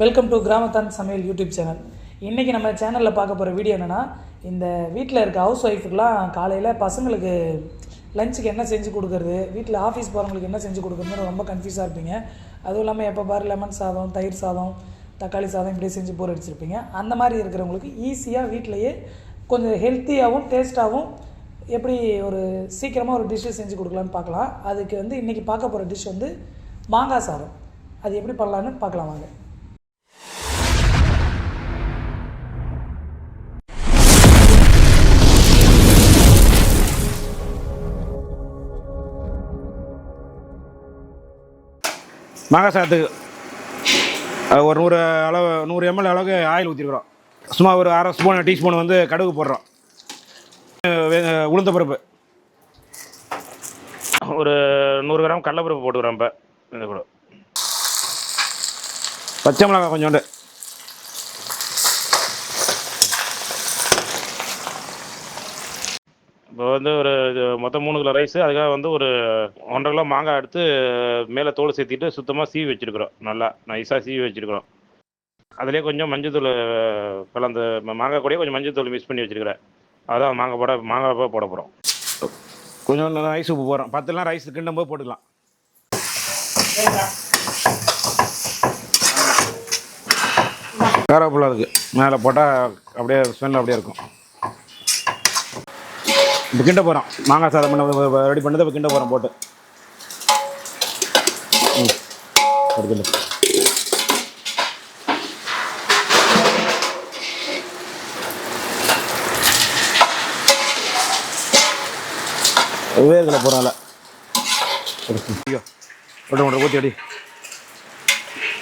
Welcome to கிராமத்தான் சமையல் YouTube channel இன்றைக்கி நம்ம சேனலில் பார்க்க போகிற வீடியோ என்னென்னா இந்த வீட்டில் இருக்க ஹவுஸ் ஒய்ஃபுக்கெலாம் காலையில் பசங்களுக்கு லஞ்சுக்கு என்ன செஞ்சு கொடுக்குறது வீட்டில் ஆஃபீஸ் போகிறவங்களுக்கு என்ன செஞ்சு கொடுக்குறதுன்னு ரொம்ப கன்ஃபியூஸாக இருப்பீங்க. அதுவும் இல்லாமல் எப்போ பாரு லெமன் சாதம் தயிர் சாதம் தக்காளி சாதம் இப்படியே செஞ்சு போர் அடிச்சிருப்பீங்க. அந்த மாதிரி இருக்கிறவங்களுக்கு ஈஸியாக வீட்டிலையே கொஞ்சம் ஹெல்த்தியாகவும் டேஸ்ட்டாகவும் எப்படி ஒரு சீக்கிரமாக ஒரு டிஷ்ஷு செஞ்சு கொடுக்கலான்னு பார்க்கலாம். அதுக்கு வந்து இன்றைக்கி பார்க்க போகிற டிஷ் வந்து மாங்காய் சாதம். அது எப்படி பண்ணலான்னு பார்க்கலாம் வாங்க. அஹ், ஒரு நூறு அளவு நூறு எம்எல் அளவுக்கு ஆயில் ஊற்றிருக்கிறோம் சும்மா ஒரு அரை ஸ்பூன் டீஸ்பூன் வந்து கடுகு போடுறோம். உளுந்த பருப்பு. ஒரு நூறு கிராம் கடலைப்பருப்பு போட்டுக்கிறோம் இப்போ. இந்த கூட. பச்சை மிளகாய் கொஞ்சோண்டு. இப்போ வந்து ஒரு இது மொத்தம் மூணு கிலோ ரைஸ் அதுக்காக வந்து ஒரு ஒன்றரை கிலோ மாங்காய் எடுத்து மேலே தோல் சேர்த்திட்டு சுத்தமாக சீவி வச்சுருக்குறோம். நல்லா நைஸாக சீவி வச்சுருக்குறோம். அதுலேயே கொஞ்சம் மஞ்சத்தூள் கலந்து மாங்காய் கூடயே கொஞ்சம் மஞ்சத்தூள் மிக்ஸ் பண்ணி வச்சுருக்கிறேன். அதான் மாங்காய் போட மாங்காய் போட போகிறோம் கொஞ்சம் ரைஸ் உப்பு போகிறோம் பத்துலாம் ரைஸ் கிண்டும் போது போட்டுக்கலாம். கருவேப்பிலை இருக்குது மேலே போட்டால் அப்படியே ஸ்மெல் அப்படியே இருக்கும். இப்போ கிண்ட போகிறோம் மாங்காய் சாதம் பண்ண ரெடி பண்ணதை இப்போ கிண்ட போகிறோம் போட்டு. ம். ஒரு கிலோ. வேர்களை போகிறோம்ல ஐயோ. ஒன்று ஒன்று ஊற்றி அடி.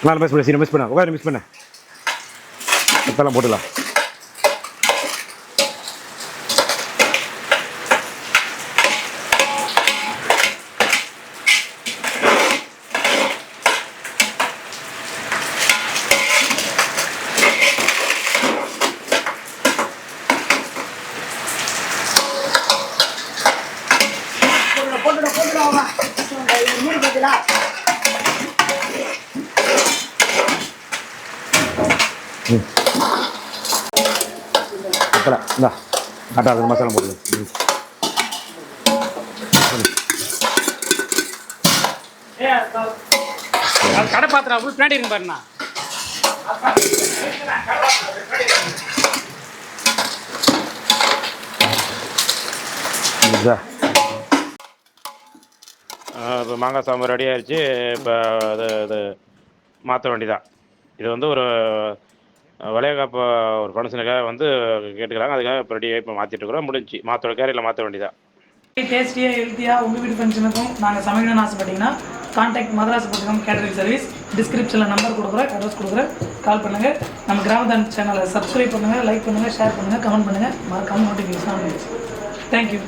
நான் மிஸ் பண்ண சீனை மிஸ் பண்ண. உட்காந்து மிஸ் பண்ண. இப்போல்லாம் போட்டுடலாம். இப்போல இந்தா கட்டாது மசாலா போட்டு ம் கடை பாத்திரம் ஃபுல் பின்னாடி இருக்கு பாருண்ணா. இப்போ மாங்காய் சாம்பார் ரெடி ஆயிடுச்சு இப்போ அது இது மாற்ற வேண்டிதான் இது வந்து ஒரு வளையகாப்ப ஒரு ஃபங்க்ஷனுக்காக வந்து கேட்டுக்கிறாங்க. அதுக்காக இப்போ ரெடியாக இப்போ மாற்றிட்டு இருக்கிறோம் முடிஞ்சு மாற்ற கேரியில் மாற்ற வேண்டியதான் டேஸ்டியாக ஹெல்த்தியாக உங்கள் வீட்டு ஃபங்க்ஷனுக்கும் நாங்கள் சமைக்கணும்னு ஆசைப்பட்டீங்கன்னா contact Madras Pattinam catering service டிஸ்கிரிப்ஷனில் நம்பர் கொடுக்குறேன் அட்ரஸ் கொடுக்குறேன் கால் பண்ணுங்கள் நம்ம கிராமதான் சேனலை சப்ஸ்கிரைப் பண்ணுங்கள் லைக் பண்ணுங்கள் ஷேர் பண்ணுங்கள் கமெண்ட் பண்ணுங்கள் மறக்காமல் நோட்டிஃபிகேஷன் தேங்க்யூ